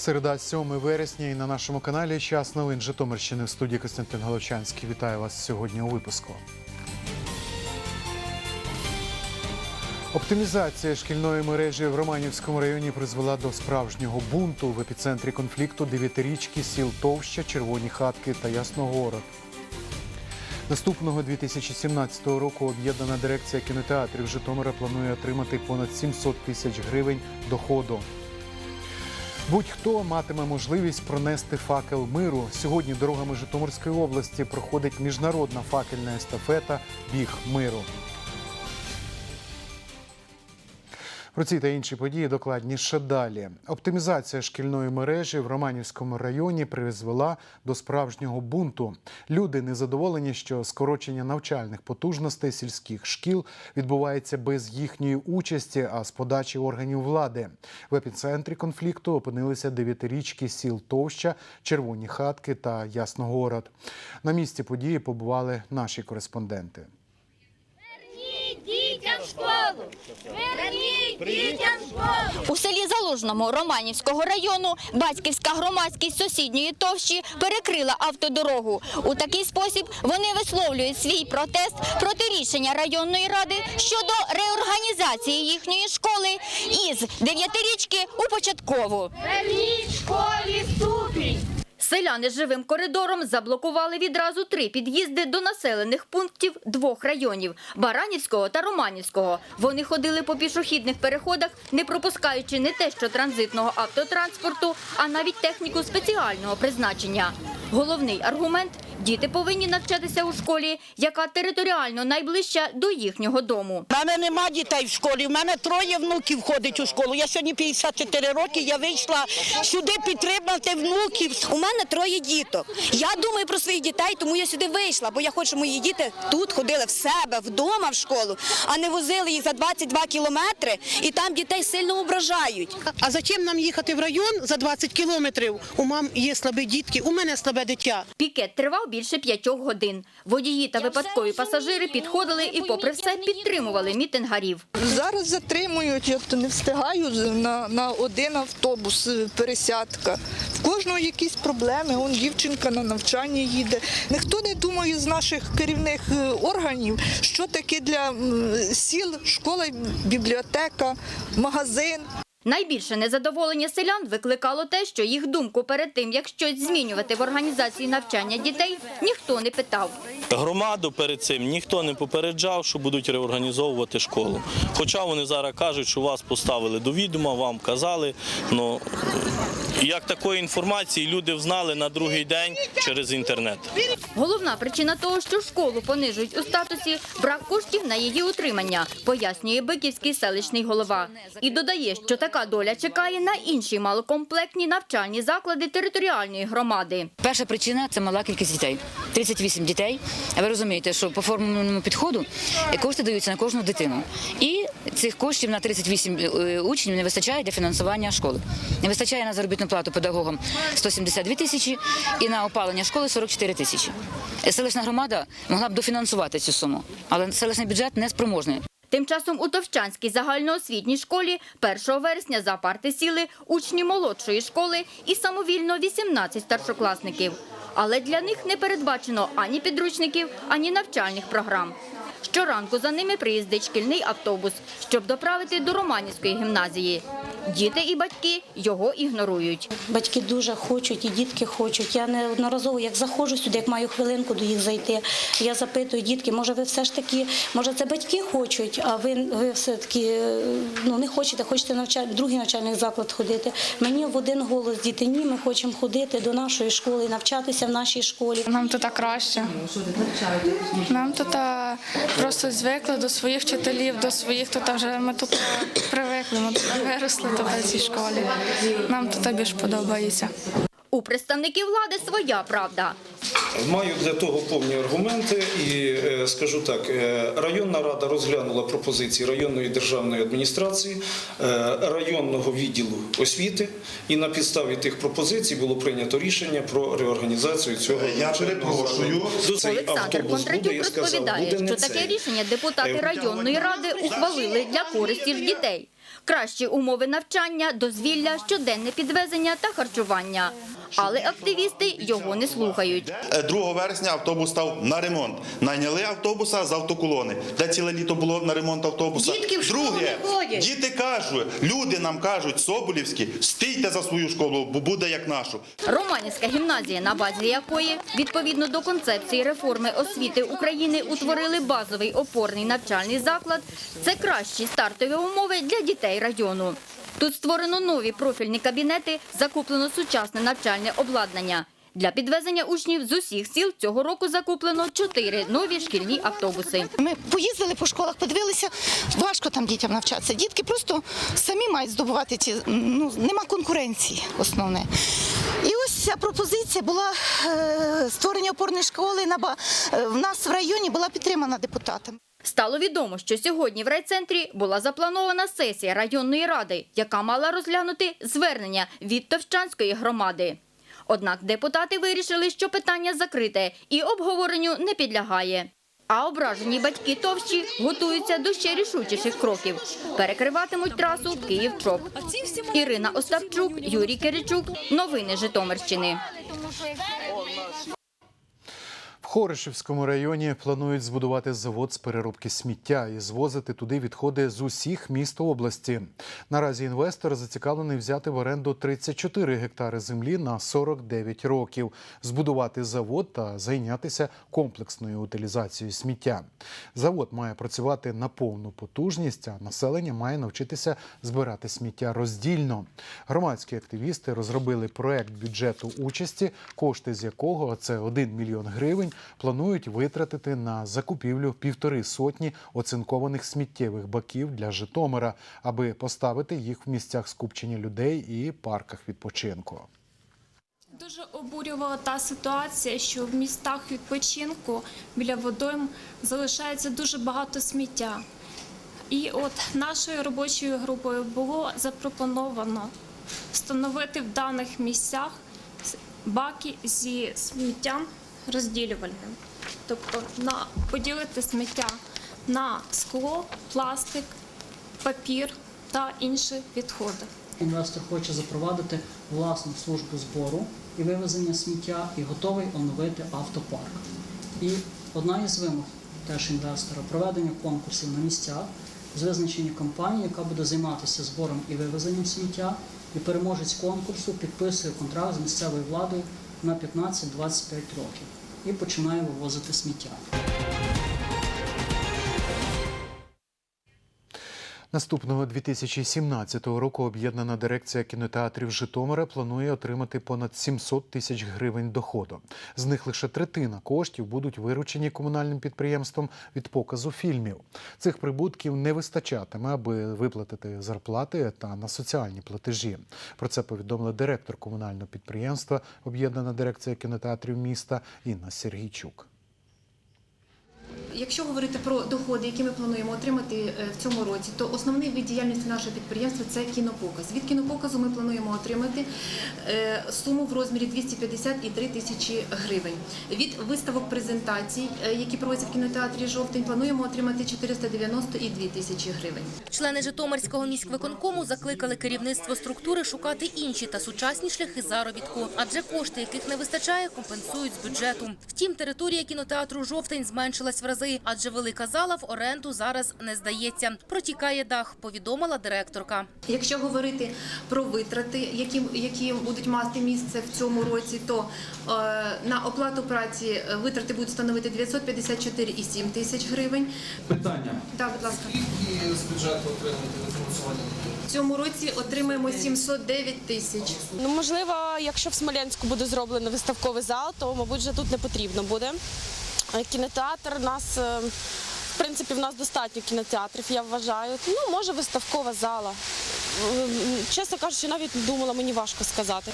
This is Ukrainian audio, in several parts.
Середа 7 вересня і на нашому каналі Час новин Житомирщини в студії Костянтин Головчанський. Вітаю вас сьогодні у випуску. Оптимізація шкільної мережі в Романівському районі призвела до справжнього бунту в епіцентрі конфлікту дев'ятирічки сіл Товща, Червоні хатки та Ясногород. Наступного 2017 року об'єднана дирекція кінотеатрів Житомира планує отримати понад 700 тисяч гривень доходу. Будь-хто матиме можливість пронести факел миру. Сьогодні дорогами Житомирської області проходить міжнародна факельна естафета Біг миру. Про ці та інші події докладніше далі. Оптимізація шкільної мережі в Романівському районі призвела до справжнього бунту. Люди незадоволені, що скорочення навчальних потужностей сільських шкіл відбувається без їхньої участі, а з подачі органів влади. В епіцентрі конфлікту опинилися дев'ятирічки сіл Товща, Червоні хатки та Ясногород. На місці події побували наші кореспонденти. Школу! Верніть дітям школу! У селі Залужному Романівського району батьківська громадськість сусідньої товщі перекрила автодорогу. У такий спосіб вони висловлюють свій протест проти рішення районної ради щодо реорганізації їхньої школи із дев'ятирічки у початкову. Верніть школі ступінь! Селяни живим коридором заблокували відразу три під'їзди до населених пунктів двох районів Баранівського та Романівського. Вони ходили по пішохідних переходах, не пропускаючи не те, що транзитного автотранспорту, а навіть техніку спеціального призначення. Головний аргумент діти повинні навчатися у школі, яка територіально найближча до їхнього дому. У мене нема дітей в школі. У мене троє внуків ходить у школу. Я сьогодні 54 роки. Я вийшла сюди підтримати внуків. У мене троє діток. Я думаю про своїх дітей, тому я сюди вийшла, бо я хочу, щоб мої діти тут ходили в себе, вдома в школу, а не возили їх за 22 кілометри і там дітей сильно ображають. А зачем нам їхати в район за 20 кілометрів? У мам є слабі дітки, у мене слабе дитя. Пікет тривав більше п'ятьох годин. Водії та випадкові пасажири підходили і, попри все, підтримували мітингарів. Зараз затримують, я то не встигаю на, на один автобус е, пересядка. В кожного якісь проблеми. Он дівчинка на навчання їде. Ніхто не думає з наших керівних е, органів, що таке для сіл, школа, бібліотека, магазин. Найбільше незадоволення селян викликало те, що їх думку перед тим, як щось змінювати в організації навчання дітей, ніхто не питав. Громаду перед цим ніхто не попереджав, що будуть реорганізовувати школу. Хоча вони зараз кажуть, що вас поставили до відома, вам казали. Ну як такої інформації люди взнали на другий день через інтернет. Головна причина того, що школу понижують у статусі – брак коштів на її утримання, пояснює Биківський селищний голова. І додає, що така доля чекає на інші малокомплектні навчальні заклади територіальної громади. Перша причина це мала кількість дітей. 38 дітей. Ви розумієте, що по формульному підходу е, кошти даються на кожну дитину. І цих коштів на 38 е, учнів не вистачає для фінансування школи. Не вистачає на заробітну плату педагогам 172 тисячі і на опалення школи 44 тисячі. Селищна громада могла б дофінансувати цю суму, але селищний бюджет не спроможний. Тим часом у Товчанській загальноосвітній школі 1 вересня за парти сіли учні молодшої школи і самовільно 18 старшокласників. Але для них не передбачено ані підручників, ані навчальних програм. Щоранку за ними приїздить шкільний автобус, щоб доправити до Романівської гімназії. Діти і батьки його ігнорують. Батьки дуже хочуть, і дітки хочуть. Я неодноразово, як заходжу сюди, як маю хвилинку до їх зайти. Я запитую дітки, може ви все ж таки, може це батьки хочуть, а ви, ви все таки е, ну не хочете, хочете навчати в другий навчальний заклад ходити. Мені в один голос діти, ні, ми хочемо ходити до нашої школи, навчатися в нашій школі. Нам тут краще. Нам тут просто звикли до своїх вчителів, до своїх тут вже ми тут привикли, ми тут виросли тут в цій школі. Нам тут більш подобається. У представників влади своя правда. Маю для того повні аргументи і е, скажу так: е, районна рада розглянула пропозиції районної державної адміністрації, е, районного відділу освіти, і на підставі тих пропозицій було прийнято рішення про реорганізацію цього. Я перепрошую. Олександр Кондратюк розповідає, що таке рішення депутати районної ради ухвалили для користі ж дітей. Кращі умови навчання, дозвілля, щоденне підвезення та харчування. Але активісти його не слухають. 2 вересня автобус став на ремонт. Найняли автобуса з автоколони. Де ціле літо було на ремонт автобуса. Дітки в школу Друге, не ходять. діти кажуть, люди нам кажуть, Соболівські, стійте за свою школу, бо буде як нашу. Романівська гімназія, на базі якої, відповідно до концепції реформи освіти України, утворили базовий опорний навчальний заклад. Це кращі стартові умови для дітей району. Тут створено нові профільні кабінети, закуплено сучасне навчальне обладнання. Для підвезення учнів з усіх сіл цього року закуплено чотири нові шкільні автобуси. Ми поїздили по школах, подивилися, важко там дітям навчатися. Дітки просто самі мають здобувати ці, ну, нема конкуренції основне. І ось ця пропозиція була е, створення опорної школи на, е, в нас в районі була підтримана депутатами. Стало відомо, що сьогодні в райцентрі була запланована сесія районної ради, яка мала розглянути звернення від Товщанської громади. Однак депутати вирішили, що питання закрите і обговоренню не підлягає. А ображені батьки товщі готуються до ще рішучіших кроків. Перекриватимуть трасу Київ-Чоп. Ірина Остапчук, Юрій Киричук. Новини Житомирщини. В Хоришівському районі планують збудувати завод з переробки сміття і звозити туди відходи з усіх міст області. Наразі інвестор зацікавлений взяти в оренду 34 гектари землі на 49 років, збудувати завод та зайнятися комплексною утилізацією сміття. Завод має працювати на повну потужність, а населення має навчитися збирати сміття роздільно. Громадські активісти розробили проект бюджету участі, кошти з якого це 1 мільйон гривень, планують витратити на закупівлю півтори сотні оцинкованих сміттєвих баків для Житомира, аби поставити їх в місцях скупчення людей і парках відпочинку. Дуже обурювала та ситуація, що в містах відпочинку біля водойм залишається дуже багато сміття. І от нашою робочою групою було запропоновано встановити в даних місцях баки зі сміттям розділювальним. Тобто на, поділити сміття на скло, пластик, папір та інші відходи. Інвестор хоче запровадити власну службу збору і вивезення сміття і готовий оновити автопарк. І одна із вимог теж інвестора проведення конкурсів на місцях з визначення компанії, яка буде займатися збором і вивезенням сміття, і переможець конкурсу підписує контракт з місцевою владою на 15-25 років і починає вивозити сміття. Наступного 2017 року об'єднана дирекція кінотеатрів Житомира планує отримати понад 700 тисяч гривень доходу. З них лише третина коштів будуть виручені комунальним підприємством від показу фільмів. Цих прибутків не вистачатиме, аби виплатити зарплати та на соціальні платежі. Про це повідомила директор комунального підприємства Об'єднана дирекція кінотеатрів міста Інна Сергійчук. Якщо говорити про доходи, які ми плануємо отримати е, в цьому році, то основний вид діяльності нашого підприємства це кінопоказ. Від кінопоказу ми плануємо отримати е, суму в розмірі 253 тисячі гривень. Від виставок презентацій, е, які проводяться в кінотеатрі жовтень, плануємо отримати 492 тисячі гривень. Члени Житомирського міськвиконкому закликали керівництво структури шукати інші та сучасні шляхи заробітку, адже кошти, яких не вистачає, компенсують з бюджету. Втім, територія кінотеатру «Жовтень» зменшилась в рази, адже велика зала в оренду зараз не здається. Протікає дах, повідомила директорка. Якщо говорити про витрати, які, які будуть мати місце в цьому році, то е, на оплату праці е, витрати будуть становити 954,7 тисяч гривень. Питання. Так, будь ласка. Скільки з бюджету отримати на фінансування? В цьому році отримаємо 709 тисяч. Ну, можливо, якщо в Смоленську буде зроблено виставковий зал, то, мабуть, вже тут не потрібно буде. Е, Кінотеатр нас, е, в принципі, в нас достатньо кінотеатрів, я вважаю. Ну, може, виставкова зала. Е, Чесно кажучи, навіть не думала, мені важко сказати.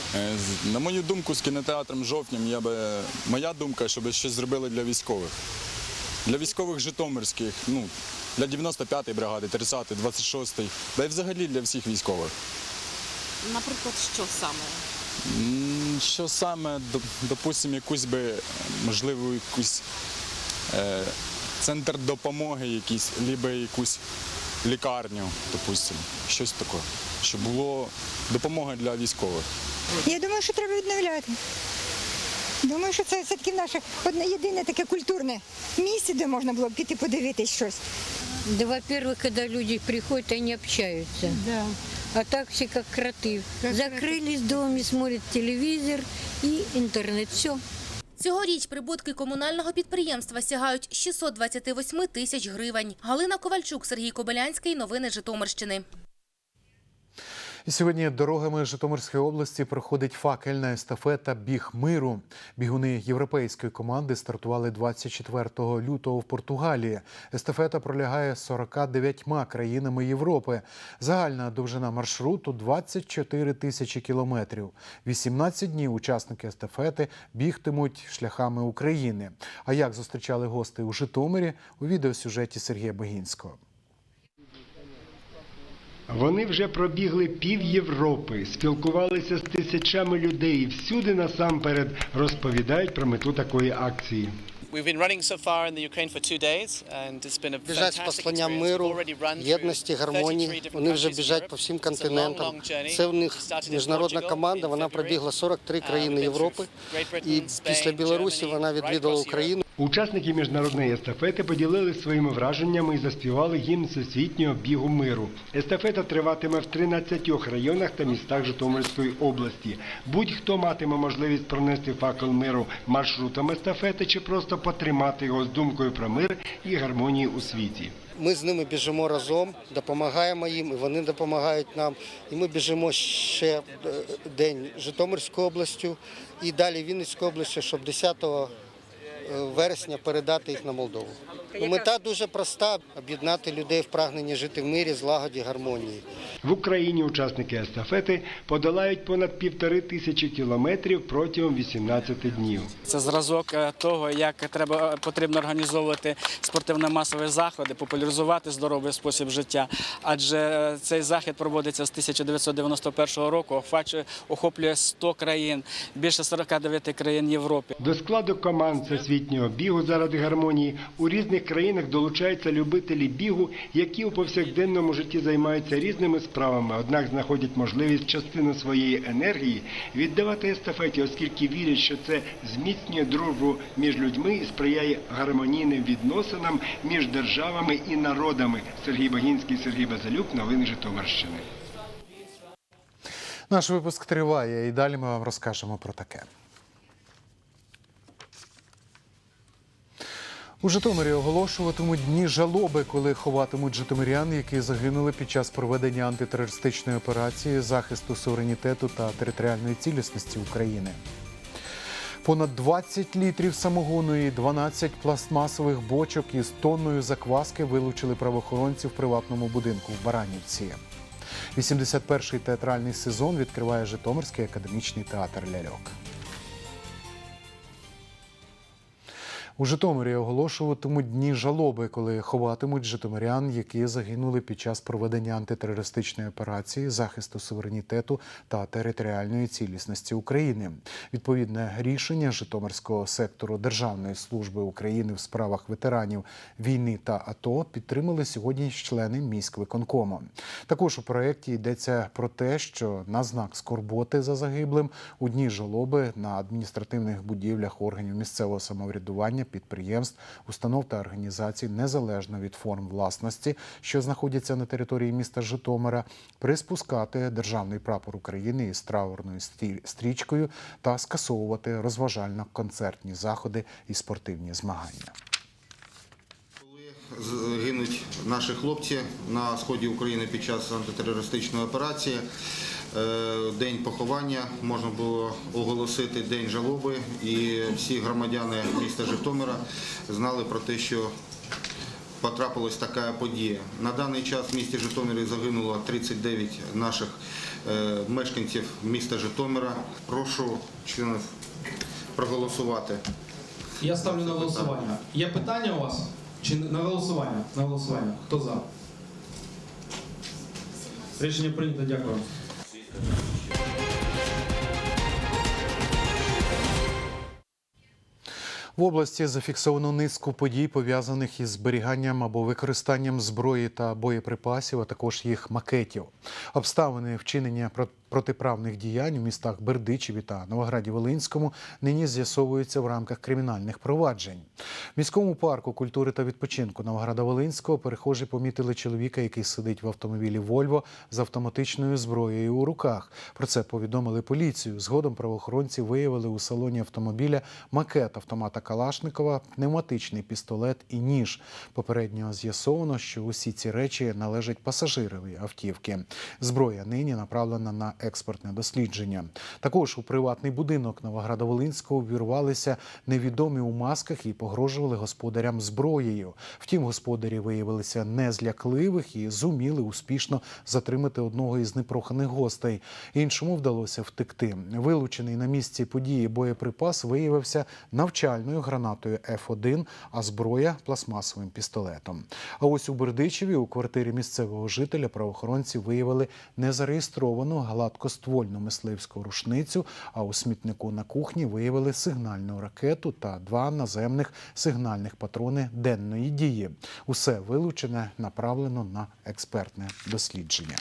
На мою думку, з кінотеатром жовтнім я би моя думка, щоб щось зробили для військових. Для військових Житомирських, ну для 95-ї бригади, 30-ї, 26-ї, да й взагалі для всіх військових. Наприклад, що саме? Що саме, допустимо, якусь би, можливо, якусь е, центр допомоги якийсь, либо якусь лікарню, допустимо, щось таке, щоб було допомога для військових. Я думаю, що треба відновляти. Думаю, що це все-таки наше одне єдине таке культурне місце, де можна було б піти подивитись щось. Да, во-первых, когда люди приходят, они общаются. Да. А так все как кроты. Закрылись в доме, смотрят телевизор и интернет. Все. Цьогоріч прибутки комунального підприємства сягають 628 тисяч гривень. Галина Ковальчук, Сергій Кобилянський. Новини Житомирщини. І сьогодні дорогами Житомирської області проходить факельна естафета Біг миру. Бігуни європейської команди стартували 24 лютого в Португалії. Естафета пролягає 49 країнами Європи. Загальна довжина маршруту 24 тисячі кілометрів. 18 днів учасники естафети бігтимуть шляхами України. А як зустрічали гости у Житомирі у відеосюжеті Сергія Богінського. Вони вже пробігли пів Європи, спілкувалися з тисячами людей і всюди насамперед розповідають про мету такої акції. We've been running so far in the Ukraine for two days, and it's been a біжать з experience. миру, We've already run through єдності, 33 гармонії. different Вони вже біжать Europe. по всім It's a long, континентам. long journey. Це в них міжнародна команда. Вона пробігла 43 Uh, країни Європи. І після Білорусі вона відвідала. Україну. Учасники міжнародної естафети поділилися своїми враженнями і заспівали гімн всесвітнього бігу миру. Естафета триватиме в 13 районах та містах Житомирської області. Будь-хто матиме можливість пронести факел миру маршрутом естафети чи просто потримати його з думкою про мир і гармонію у світі. Ми з ними біжимо разом, допомагаємо їм, і вони допомагають нам. І ми біжимо ще е, день Житомирською областю і далі Вінницькою областю, щоб 10 вересня передати їх на Молдову. Ну, Мета дуже проста об'єднати людей в прагненні жити в мирі, злагоді, гармонії. В Україні учасники естафети подолають понад півтори тисячі кілометрів протягом 18 днів. Це зразок е, того, як треба потрібно організовувати спортивно-масові заходи, популяризувати здоровий спосіб життя. Адже е, цей захід проводиться з 1991 року, охоплює 100 країн, більше 49 країн Європи. До складу команд всесвітнього бігу заради гармонії у різних країнах долучаються любителі бігу, які у повсякденному житті займаються різними справами, однак знаходять можливість частину своєї енергії віддавати естафеті, оскільки вірять, що це зміцнює дружбу між людьми і сприяє гармонійним відносинам між державами і народами. Сергій Багінський, Сергій Базалюк, новини Житомирщини. Наш випуск триває, і далі ми вам розкажемо про таке. У Житомирі оголошуватимуть дні жалоби, коли ховатимуть житомирян, які загинули під час проведення антитерористичної операції захисту суверенітету та територіальної цілісності України. Понад 20 літрів самогону і 12 пластмасових бочок із тонною закваски вилучили правоохоронці в приватному будинку в Баранівці. 81-й театральний сезон відкриває Житомирський академічний театр ляльок. У Житомирі оголошуватимуть дні жалоби, коли ховатимуть житомирян, які загинули під час проведення антитерористичної операції захисту суверенітету та територіальної цілісності України. Відповідне рішення Житомирського сектору Державної служби України в справах ветеранів війни та АТО підтримали сьогодні члени міськвиконкому. Також у проєкті йдеться про те, що на знак скорботи за загиблим у дні жалоби на адміністративних будівлях органів місцевого самоврядування, підприємств, установ та організацій незалежно від форм власності, що знаходяться на території міста Житомира, приспускати державний прапор України із траурною стрі- стрічкою та скасовувати розважально-концертні заходи і спортивні змагання. Гинуть наші хлопці на сході України під час антитерористичної операції. Е, День поховання можна було оголосити день жалоби, і всі громадяни міста Житомира знали про те, що потрапилась така подія. На даний час в місті Житомирі загинуло 39 наших е, мешканців міста Житомира. Прошу членів проголосувати. Я ставлю на голосування. Є питання у вас? Чи на голосування? На голосування. Хто за? Рішення прийнято, дякую. В області зафіксовано низку подій, пов'язаних із зберіганням або використанням зброї та боєприпасів, а також їх макетів. Обставини вчинення протиправних діянь у містах Бердичеві та Новограді Волинському нині з'ясовуються в рамках кримінальних проваджень. В міському парку культури та відпочинку Новограда Волинського перехожі помітили чоловіка, який сидить в автомобілі Вольво з автоматичною зброєю у руках. Про це повідомили поліцію. Згодом правоохоронці виявили у салоні автомобіля макет автомата Калашникова, пневматичний пістолет і ніж. Попередньо з'ясовано, що усі ці речі належать пасажирові автівки. Зброя нині направлена на експортне дослідження. Також у приватний будинок Новограда-Волинського ввірвалися невідомі у масках і погрожували господарям зброєю. Втім, господарі виявилися незлякливих і зуміли успішно затримати одного із непроханих гостей. Іншому вдалося втекти. Вилучений на місці події боєприпас виявився навчальною гранатою F1, а зброя пластмасовим пістолетом. А ось у Бердичеві у квартирі місцевого жителя правоохоронці виявили незареєстровану гладкоствольну мисливську рушницю. А у смітнику на кухні виявили сигнальну ракету та два наземних сигнальних патрони денної дії. Усе вилучене направлено на експертне дослідження.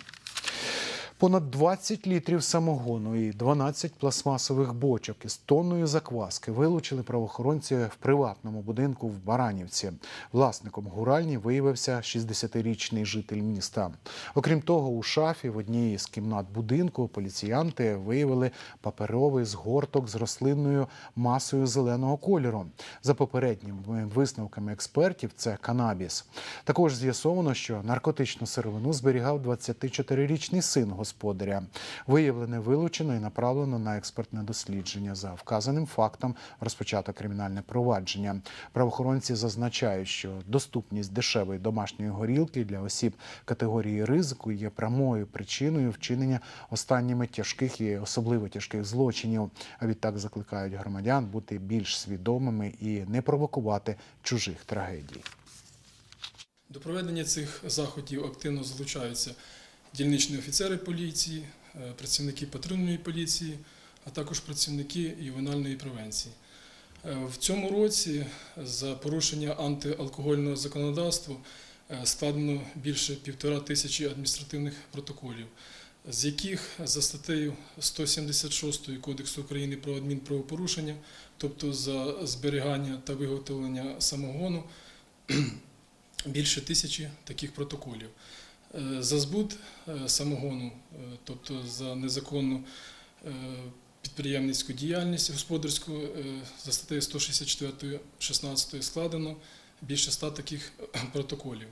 Понад 20 літрів самогону і 12 пластмасових бочок із тонною закваски вилучили правоохоронці в приватному будинку в Баранівці. Власником гуральні виявився 60-річний житель міста. Окрім того, у шафі в одній із кімнат будинку поліціянти виявили паперовий згорток з рослинною масою зеленого кольору. За попередніми висновками експертів, це канабіс. Також з'ясовано, що наркотичну сировину зберігав 24-річний син господаря. Виявлене вилучено і направлено на експертне дослідження. За вказаним фактом розпочато кримінальне провадження. Правоохоронці зазначають, що доступність дешевої домашньої горілки для осіб категорії ризику є прямою причиною вчинення останніми тяжких і особливо тяжких злочинів. А відтак закликають громадян бути більш свідомими і не провокувати чужих трагедій. До проведення цих заходів активно залучаються дільничні офіцери поліції, е, працівники патрульної поліції, а також працівники ювенальної превенції. Е, В цьому році за порушення антиалкогольного законодавства е, складено більше півтора тисячі адміністративних протоколів, з яких за статтею 176 Кодексу України про адмінправопорушення, тобто за зберігання та виготовлення самогону, більше тисячі таких протоколів. Е, За збут е, самогону, е, тобто за незаконну підприємницьку діяльність господарську, за статтею 164 16 складено більше ста таких протоколів.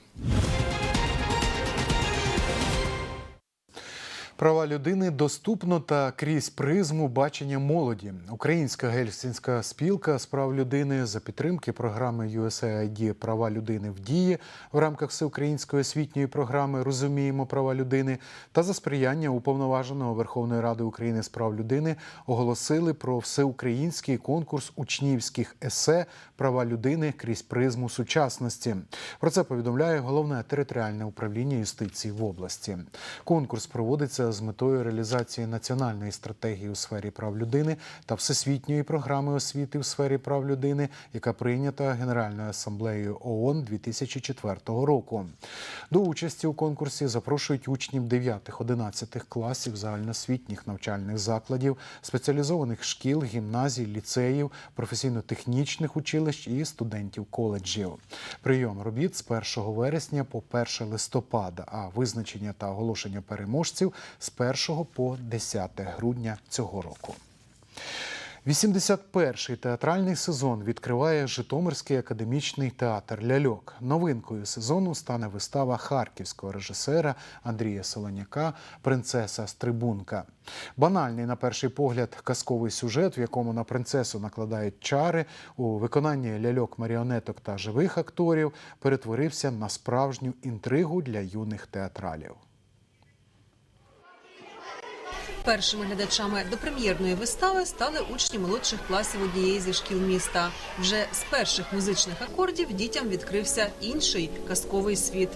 Права людини доступно та крізь призму бачення молоді. Українська гельсінська спілка з прав людини за підтримки програми USAID Права людини в дії в рамках всеукраїнської освітньої програми Розуміємо права людини та за сприяння уповноваженого Верховної Ради України з прав людини оголосили про всеукраїнський конкурс учнівських есе Права людини крізь призму сучасності. Про це повідомляє головне територіальне управління юстиції в області. Конкурс проводиться з метою реалізації національної стратегії у сфері прав людини та всесвітньої програми освіти в сфері прав людини, яка прийнята Генеральною асамблеєю ООН 2004 року. До участі у конкурсі запрошують учнів 9-11 класів загальноосвітніх навчальних закладів, спеціалізованих шкіл, гімназій, ліцеїв, професійно-технічних училищ і студентів коледжів. Прийом робіт з 1 вересня по 1 листопада, а визначення та оголошення переможців з 1 по 10 грудня цього року. 81-й театральний сезон відкриває Житомирський академічний театр Ляльок. Новинкою сезону стане вистава харківського режисера Андрія Солоняка Принцеса Стрибунка. Банальний, на перший погляд, казковий сюжет, в якому на принцесу накладають чари у виконанні ляльок маріонеток та живих акторів, перетворився на справжню інтригу для юних театралів. Першими глядачами до прем'єрної вистави стали учні молодших класів однієї зі шкіл міста. Вже з перших музичних акордів дітям відкрився інший казковий світ.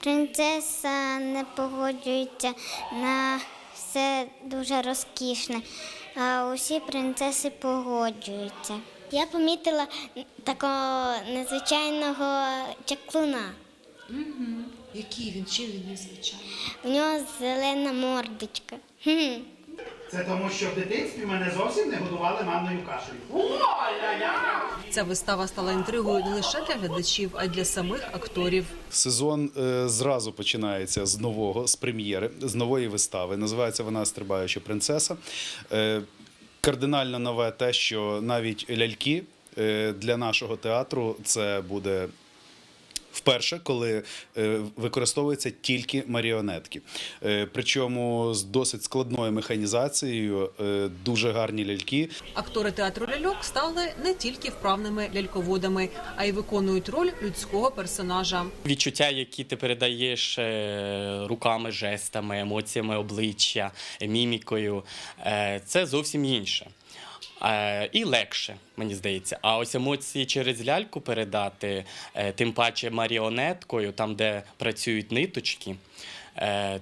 Принцеса не погоджується на все дуже розкішне. а усі принцеси погоджуються. Я помітила такого незвичайного чаклуна. Який він? Чим він незвичайний? У нього зелена мордочка. Хм. Це тому, що в дитинстві мене зовсім не годували манною кашею. Ця вистава стала інтригою не лише для глядачів, а й для самих акторів. Сезон е, зразу починається з нового, з прем'єри, з нової вистави. Називається вона Стрибаюча принцеса. Е, Кардинально нове те, що навіть ляльки е, для нашого театру це буде. Вперше, коли е, використовуються тільки маріонетки, Е, причому з досить складною механізацією, е, дуже гарні ляльки. Актори театру ляльок стали не тільки вправними ляльководами, а й виконують роль людського персонажа. Відчуття, які ти передаєш руками, жестами, емоціями обличчя, мімікою, це зовсім інше. Е, І легше, мені здається. А ось емоції через ляльку передати, е, тим паче маріонеткою, там, де працюють ниточки,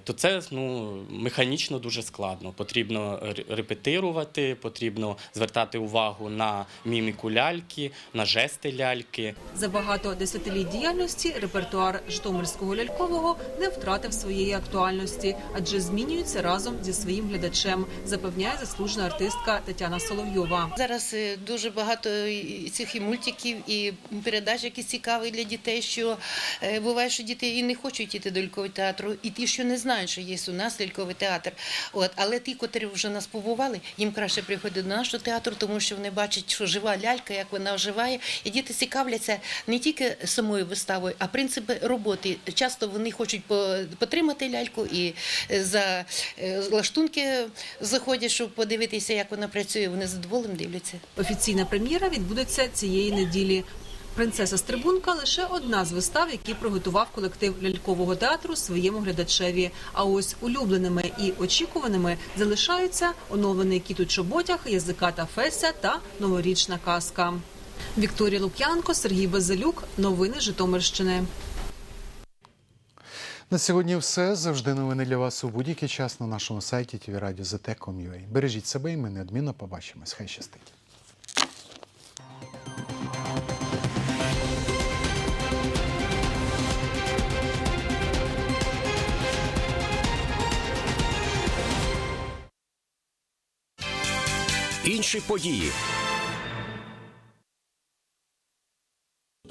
то це ну, механічно дуже складно. Потрібно репетирувати, потрібно звертати увагу на міміку ляльки, на жести ляльки. За багато десятиліть діяльності репертуар Житомирського лялькового не втратив своєї актуальності, адже змінюється разом зі своїм глядачем, запевняє заслужена артистка Тетяна Соловйова. Зараз е, дуже багато цих і мультиків, і передач, які цікаві для дітей. Що е, буває, що діти і не хочуть йти до лялькового театру, і ті, що не знають, що є у нас ляльковий театр. От, але ті, котрі вже нас побували, їм краще приходити до нашого театру, тому що вони бачать, що жива лялька, як вона оживає, і діти цікавляться не тільки самою виставою, а принципи роботи. Часто вони хочуть по- потримати ляльку і е, за е, лаштунки заходять, щоб подивитися, як вона працює. Вони задоволенням дивляться. Офіційна прем'єра відбудеться цієї неділі. Принцеса Стрибунка лише одна з вистав, які приготував колектив лялькового театру своєму глядачеві. А ось улюбленими і очікуваними залишаються оновлений кіт у чоботях, язика та феся та новорічна казка. Вікторія Лук'янко, Сергій Базилюк. Новини Житомирщини. На сьогодні все. Завжди новини для вас у будь-який час на нашому сайті tvradio.zt.com.ua. Бережіть себе і ми неодмінно побачимось. Хай щастить. Інші події.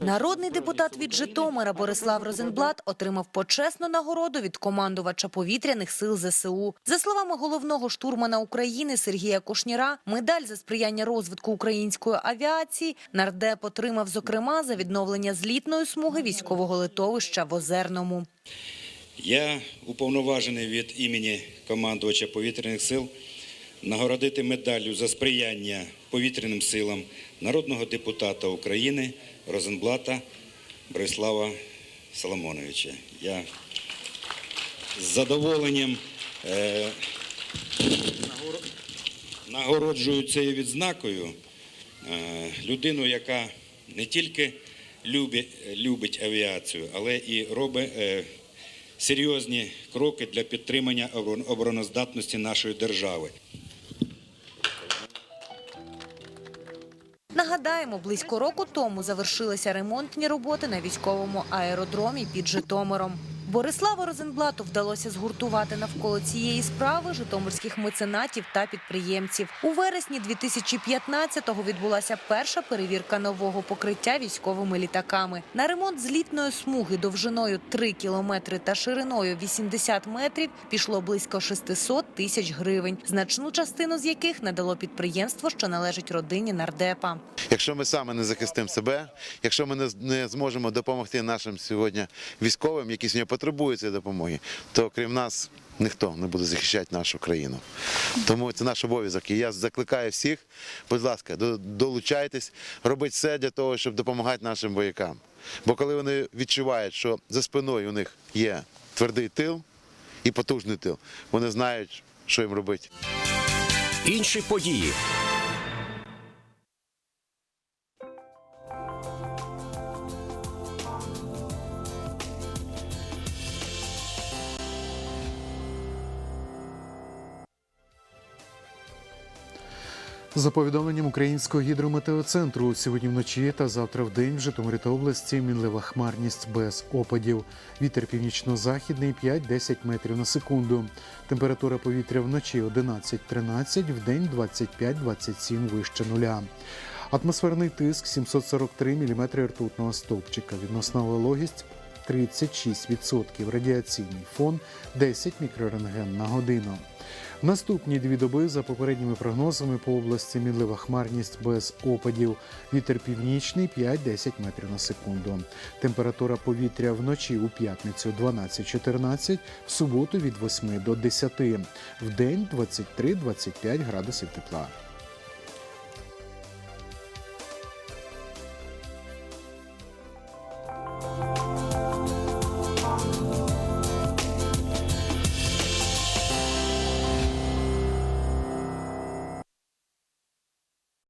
Народний депутат від Житомира Борислав Розенблат отримав почесну нагороду від командувача повітряних сил ЗСУ. За словами головного штурмана України Сергія Кошніра, медаль за сприяння розвитку української авіації нардеп отримав зокрема за відновлення злітної смуги військового литовища в Озерному. Я уповноважений від імені командувача повітряних сил нагородити медаллю за сприяння повітряним силам народного депутата України Розенблата Борислава Соломоновича. Я з задоволенням е, нагороджую цією відзнакою е, людину, яка не тільки любить, любить авіацію, але і робить е, серйозні кроки для підтримання обороноздатності нашої держави. Нагадаємо, близько року тому завершилися ремонтні роботи на військовому аеродромі під Житомиром. Бориславу Розенблату вдалося згуртувати навколо цієї справи житомирських меценатів та підприємців. У вересні 2015-го відбулася перша перевірка нового покриття військовими літаками. На ремонт злітної смуги довжиною 3 кілометри та шириною 80 метрів пішло близько 600 тисяч гривень, значну частину з яких надало підприємство, що належить родині нардепа. Якщо ми саме не захистимо себе, якщо ми не, зможемо допомогти нашим сьогодні військовим, які сьогодні потребують цієї допомоги, то крім нас ніхто не буде захищати нашу країну. Тому це наш обов'язок. І я закликаю всіх, будь ласка, долучайтесь, робіть все для того, щоб допомагати нашим воякам. Бо коли вони відчувають, що за спиною у них є твердий тил і потужний тил, вони знають, що їм робити. Інші події. За повідомленням українського гідрометеоцентру, сьогодні вночі та завтра в день в Житомирі та області мінлива хмарність без опадів. Вітер північно-західний 5-10 метрів на секунду. Температура повітря вночі 11-13, в день 25-27 вище нуля. Атмосферний тиск 743 мм ртутного стовпчика. Відносна вологість 36%. Радіаційний фон 10 мікрорентген на годину. Наступні дві доби за попередніми прогнозами по області мінлива хмарність без опадів. Вітер північний 5-10 метрів на секунду. Температура повітря вночі у п'ятницю 12-14, в суботу від 8 до 10. В день 23-25 градусів тепла.